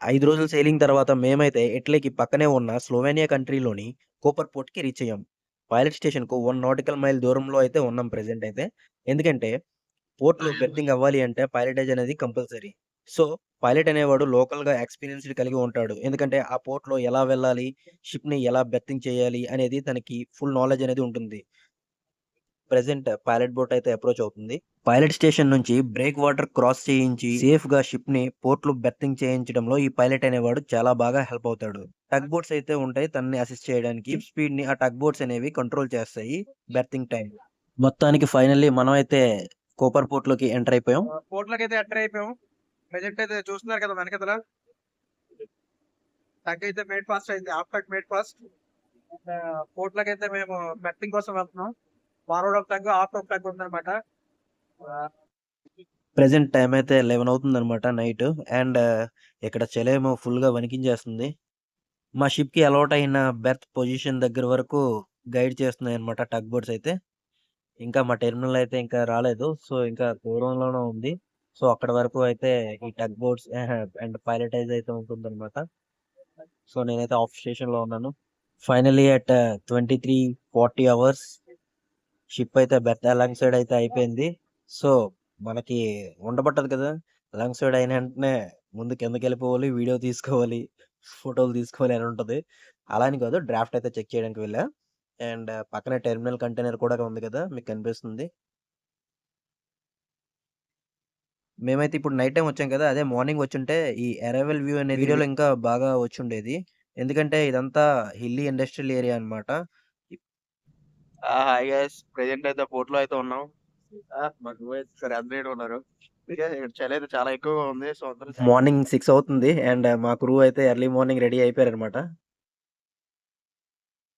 5 రోజులు సెయిలింగ్ తర్వాత మేమైతే ఇటలీకి పక్కనే ఉన్న స్లోవేనియా కంట్రీలోని కోపర్ పోర్ట్‌కి రీచ్ అయ్యాం. పైలట్ స్టేషన్‌కు 1 నాటికల్ మైల్ దూరంలో అయితే ఉన్నాం ప్రెజెంట్ అయితే. ఎందుకంటే పోర్ట్‌లో బెర్తింగ్ అవ్వాలి అంటే పైలటేజ్ అనేది కంపల్సరీ. సో, పైలట్ అనేవాడు లోకల్‌గా ఎక్స్‌పీరియన్స్‌డ్ కలిగి ఉంటాడు. ఎందుకంటే ఆ పోర్ట్‌లో ఎలా వెళ్ళాలి, షిప్‌ని ఎలా బెర్తింగ్ చేయాలి అనేది తనకి ఫుల్ నాలెడ్జ్ అనేది ఉంటుంది. ప్రెసెంట్ పైలట్ బోట్ అయితే అప్రోచ్ అవుతుంది. పైలట్ స్టేషన్ నుంచి బ్రేక్ వాటర్ క్రాస్ చేయించి సేఫ్‌గా పోర్ట్లో బెర్తింగ్ చేయించడంలో ఈ పైలట్ అనేవాడు చాలా బాగా హెల్ప్ అవుతాడు. టగ్ బోట్స్ అయితే ఉంటాయి తనని అసిస్ట్ చేయడానికి. షిప్ స్పీడ్‌ని ఆ టగ్ బోట్స్ అనేవి కంట్రోల్ చేస్తాయి బెర్తింగ్ టైం మొత్తానికి ఫైనల్లీ మనం అయితే కోపర్ పోర్ట్లోకి ఎంటర్ అయిపోయాం. పోర్ట్లోకి అయితే ఎంటర్ అయిపోయాం. ప్రెజెంట్ అయితే చూస్తున్నారు కదా వెనకదల టగ్ అయితే మేడ్ ఫాస్ట్ అయింది. Aft tug made fast. పోర్ట్లోకి అయితే మేము బెర్తింగ్ కోసం వెళ్తున్నాం. Forward of tug, aft of tug ఉందన్నమాట. ఆహ్ టైం అయితే అయితే 11 అవుతుందన్నమాట నైట్. అండ్ ఇక్కడ చెలేమో ఫుల్‌గా వణికించేస్తుంది. మా షిప్‌కి అలౌట్ అయిన బెర్త్ పొజిషన్ దగ్గర వరకు గైడ్ చేస్తున్నాయి అనమాట టగ్ బోర్డ్స్ అయితే. ఇంకా మా టెర్మినల్ అయితే ఇంకా రాలేదు. సో, ఇంకా దూరంలోనే ఉంది. సో, అక్కడ వరకు అయితే ఈ టగ్ బోర్డ్స్ అండ్ పైలటైజ్ అయితే ఉంటుంది అనమాట సో, నేనైతే ఆఫ్ స్టేషన్‌లో ఉన్నాను. ఫైనలీ అట్ 23:40 అవర్స్ షిప్ అయితే బెర్త్ అలాంగ్ సైడ్ అయితే అయిపోయింది. సో, మనకి ఉండబట్టదు కదా! అలాంగ్ సైడ్ అయిన వెంటనే ముందు కిందకెళ్ళిపోవాలి, వీడియో తీసుకోవాలి, ఫోటోలు తీసుకోవాలి అని ఉంటది. అలా అని కాదు డ్రాఫ్ట్ అయితే చెక్ చేయడానికి వెళ్ళా. అండ్ పక్కనే టెర్మినల్ కంటైనర్ కూడా ఉంది కదా! మీకు కనిపిస్తుంది. మేమైతే ఇప్పుడు నైట్ టైమ్ వచ్చాం కదా! అదే మార్నింగ్ వచ్చుంటే ఈ అరైవల్ వ్యూ అనేది వీడియోలో ఇంకా బాగా వచ్చుండేది. ఎందుకంటే ఇదంతా హిల్లీ ఇండస్ట్రియల్ ఏరియా అన్నమాట. ఆ! హాయ్ గైస్ ప్రెజెంట్ అయితే పోర్ట్‌లో అయితే ఉన్నాం. ఆ! సరే అందరూ ఉన్నారు. చలి అయితే చాలా ఎక్కువగా ఉంది. సో, మార్నింగ్ సిక్స్ అవుతుంది. అండ్ మా క్రూ అయితే ఎర్లీ మార్నింగ్ రెడీ అయిపోయారు అనమాట